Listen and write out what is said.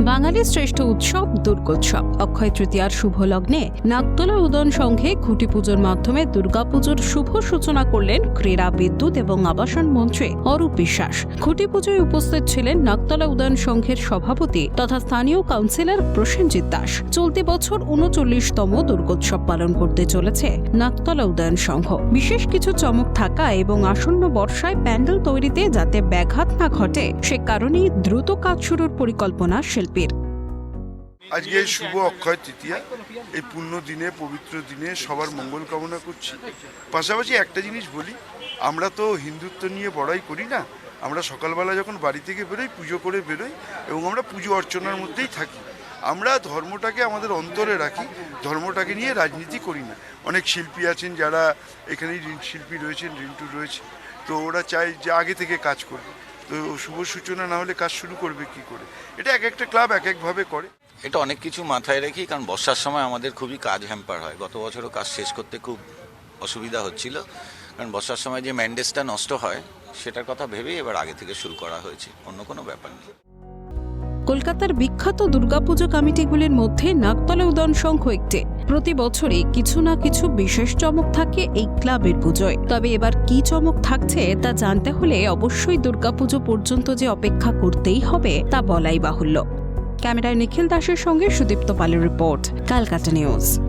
বাঙালির শ্রেষ্ঠ উৎসব দুর্গোৎসব। অক্ষয় তৃতীয়ার শুভ লগ্নে নাগতলা উদয়ন সংঘে খুঁটি পুজোর মাধ্যমে দুর্গাপুজোর শুভ সূচনা করলেন ক্রীড়া, বিদ্যুৎ এবং আবাসন মন্ত্রী অরূপ বিশ্বাস। খুঁটি পুজোয় উপস্থিত ছিলেন নাগতলা উদয়ন সংঘের সভাপতি তথা স্থানীয় কাউন্সিলর প্রসেনজিৎ দাস। চলতি বছর উনচল্লিশতম দুর্গোৎসব পালন করতে চলেছে নাগতলা উদয়ন সংঘ। বিশেষ কিছু চমক থাকা এবং আসন্ন বর্ষায় প্যান্ডেল তৈরিতে যাতে ব্যাঘাত না ঘটে, সে কারণেই দ্রুত কাজ শুরুর পরিকল্পনা শিল্পীর আজকে শুভ অক্ষয় তৃতীয়া, এই পুণ্য দিনে, পবিত্র দিনে সবার মঙ্গল কামনা করছি। পাশাপাশি একটা জিনিস বলি, আমরা তো হিন্দুত্ব নিয়ে বড়াই করি না, আমরা সকালবেলা যখন বাড়ি থেকে বেরোই, পুজো করে বেরোই এবং আমরা পুজো অর্চনার মধ্যেই থাকি। আমরা ধর্মটাকে আমাদের অন্তরে রাখি, ধর্মটাকে নিয়ে রাজনীতি করি না। অনেক শিল্পী আছেন যারা এখানে শিল্পী রয়েছেন রিন্টু রয়েছে, তো ওরা চায় যে আগে থেকে কাজ করবে। তো শুভ সূচনা না হলে কাজ শুরু করবে কি করে? এটা এক একটা ক্লাব এক একভাবে করে। এটা অনেক কিছু মাথায় রেখি কারণ বর্ষার সময় আমাদের খুবই কাজ হ্যাম্পার হয়। গত বছরও কাজ শেষ করতে খুব অসুবিধা হচ্ছিল। কারণ বর্ষার সময় যে ম্যান্ডেজটা নষ্ট হয়, সেটার কথা ভেবেই এবার আগে থেকে শুরু করা হয়েছে। অন্য কোনো ব্যাপার নেই। কলকাতার বিখ্যাত দুর্গাপুজো কমিটিগুলির মধ্যে নাকতলা উদয়ন সংঘ একটি। প্রতি বছরই কিছু না কিছু বিশেষ চমক থাকে এই ক্লাবের পুজোয়। তবে এবার কি চমক থাকছে তা জানতে হলে অবশ্যই দুর্গাপুজো পর্যন্ত যে অপেক্ষা করতেই হবে তা বলাই বাহুল্য। ক্যামেরায় নিখিল দাসের সঙ্গে সুদীপ্ত পালের রিপোর্ট কালকাটা নিউজ।